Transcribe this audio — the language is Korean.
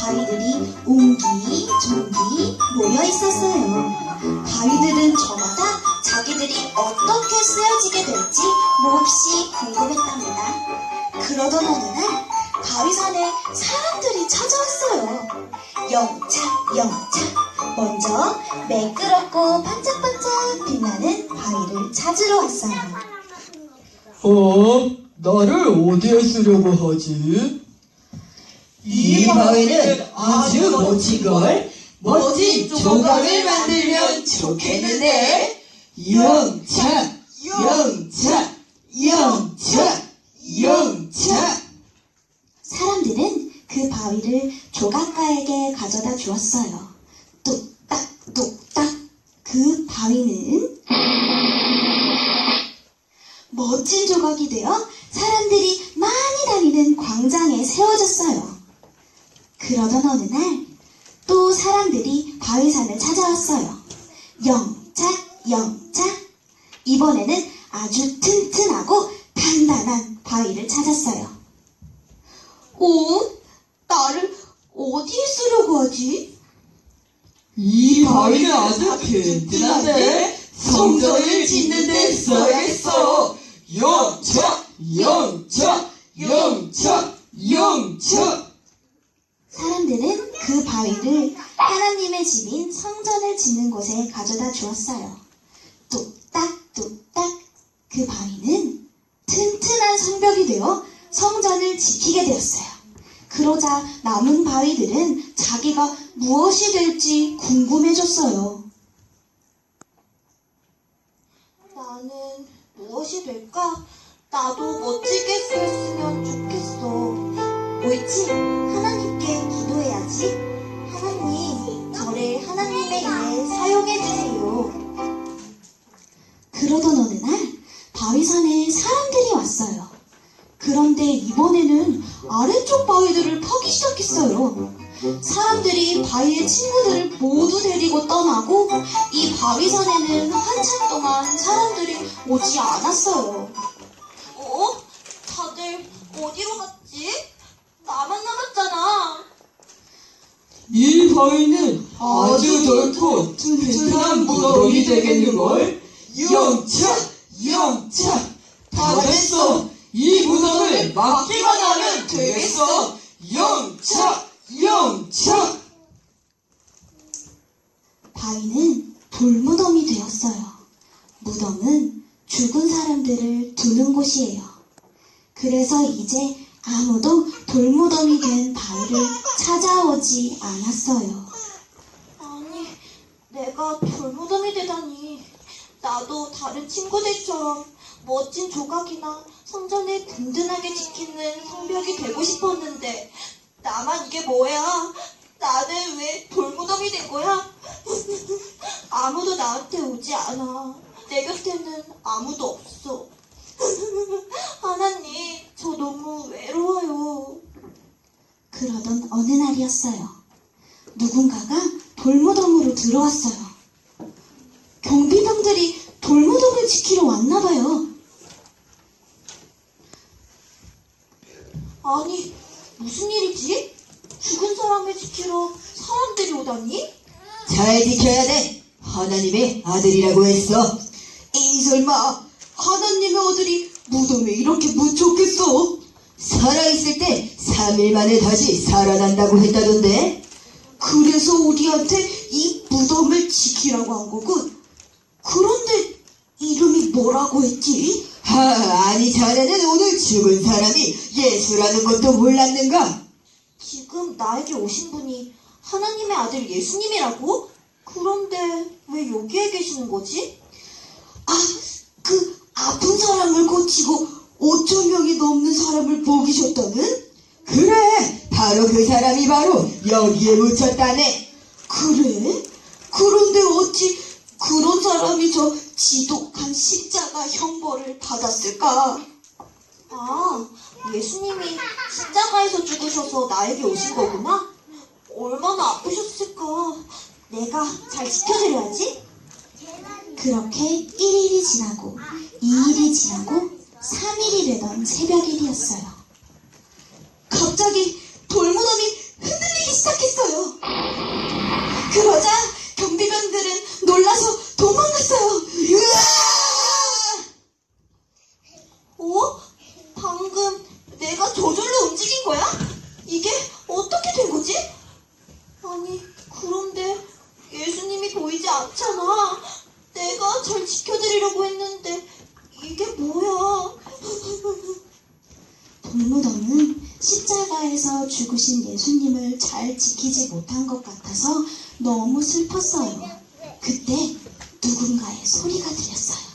바위들이 옹기종기 모여 있었어요. 바위들은 저마다 자기들이 어떻게 쓰여지게 될지 몹시 궁금했답니다. 그러던 어느 날 바위산에 사람들이 찾아왔어요. 영차, 영차. 먼저 매끄럽고 반짝반짝 빛나는 바위를 찾으러 왔어요. 어? 나를 어디에 쓰려고 하지? 이 바위는 아주 멋진 걸. 멋진 조각을 만들면 좋겠는데. 영차, 영차, 영차, 영차. 사람들은 그 바위를 조각가에게 가져다 주었어요. 뚝딱, 뚝딱. 그 바위는 멋진 조각이 되어 사람들이 많이 다니는 광장에 세워졌어요. 그러던 어느 날, 또 사람들이 바위산을 찾아왔어요. 영차, 영차. 이번에는 아주 튼튼하고 단단한 바위를 찾았어요. 오, 나를 어디에 쓰려고 하지? 이 바위는 아주 튼튼한데 성전을 짓는 데 써야겠어. 영차, 영차, 영차, 영차. 사람들은 그 바위를 하나님의 집인 성전을 짓는 곳에 가져다 주었어요. 뚝딱 뚝딱 그 바위는 튼튼한 성벽이 되어 성전을 지키게 되었어요. 그러자 남은 바위들은 자기가 무엇이 될지 궁금해졌어요. 나는 무엇이 될까? 나도 멋지게 쓰였으면 좋겠어. 옳지? 하나님께 기도해야지. 하나님의 일에 사용해주세요. 그러던 어느 날, 바위산에 사람들이 왔어요. 그런데 이번에는 아래쪽 바위들을 파기 시작했어요. 사람들이 바위의 친구들을 모두 데리고 떠나고 이 바위산에는 한참 동안 사람들이 오지 않았어요. 어? 다들 어디로 갔지? 나만 남았잖아. 이 바위는 아주 넓고 튼튼한 무덤이 되겠는걸. 영차, 영차. 다 됐어. 이 무덤을 막기만 하면 되겠어. 영차, 영차. 바위는 돌무덤이 되었어요. 무덤은 죽은 사람들을 두는 곳이에요. 그래서 이제 아무도 돌무덤이 된 바위를 찾아오지 않았어요. 아니, 내가 돌무덤이 되다니. 나도 다른 친구들처럼 멋진 조각이나 성전을 든든하게 지키는 성벽이 되고 싶었는데 나만 이게 뭐야? 나는 왜 돌무덤이 된 거야? 아무도 나한테 오지 않아. 내 곁에는 아무도 없어. 하나님, 저 너무. 그러던 어느 날이었어요. 누군가가 돌무덤으로 들어왔어요. 경비병들이 돌무덤을 지키러 왔나 봐요. 아니, 무슨 일이지? 죽은 사람을 지키러 사람들이 오다니? 잘 지켜야 돼. 하나님의 아들이라고 했어. 에이 설마 하나님의 아들이 무덤에 이렇게 묻혔겠어? 살아있을 때 3일 만에 다시 살아난다고 했다던데. 그래서 우리한테 이 무덤을 지키라고 한 거군. 그런데 이름이 뭐라고 했지? 하, 아니 자네는 오늘 죽은 사람이 예수라는 것도 몰랐는가? 지금 나에게 오신 분이 하나님의 아들 예수님이라고? 그런데 왜 여기에 계시는 거지? 아, 그 아픈 사람을 고치고 5천 명이 넘는 사람을 먹이셨다는? 그래, 바로 그 사람이 바로 여기에 묻혔다네. 그래? 그런데 어찌 그런 사람이 저 지독한 십자가 형벌을 받았을까? 아, 예수님이 십자가에서 죽으셔서 나에게 오신 거구나? 얼마나 아프셨을까? 내가 잘 지켜드려야지. 그렇게 1일이 지나고 2일이 지나고 3일이 되던 새벽일이었어요. 갑자기 돌무덤이 흔들리기 시작했어요. 그러자 경비병들은 놀라서 도망갔어요. 으아! 어? 방금 내가 저절로 움직인 거야? 이게 어떻게 된 거지? 아니, 그런데 예수님이 보이지 않잖아. 내가 절 지켜드리려고 했는데. 동무더는 십자가에서 죽으신 예수님을 잘 지키지 못한 것 같아서 너무 슬펐어요. 그때 누군가의 소리가 들렸어요.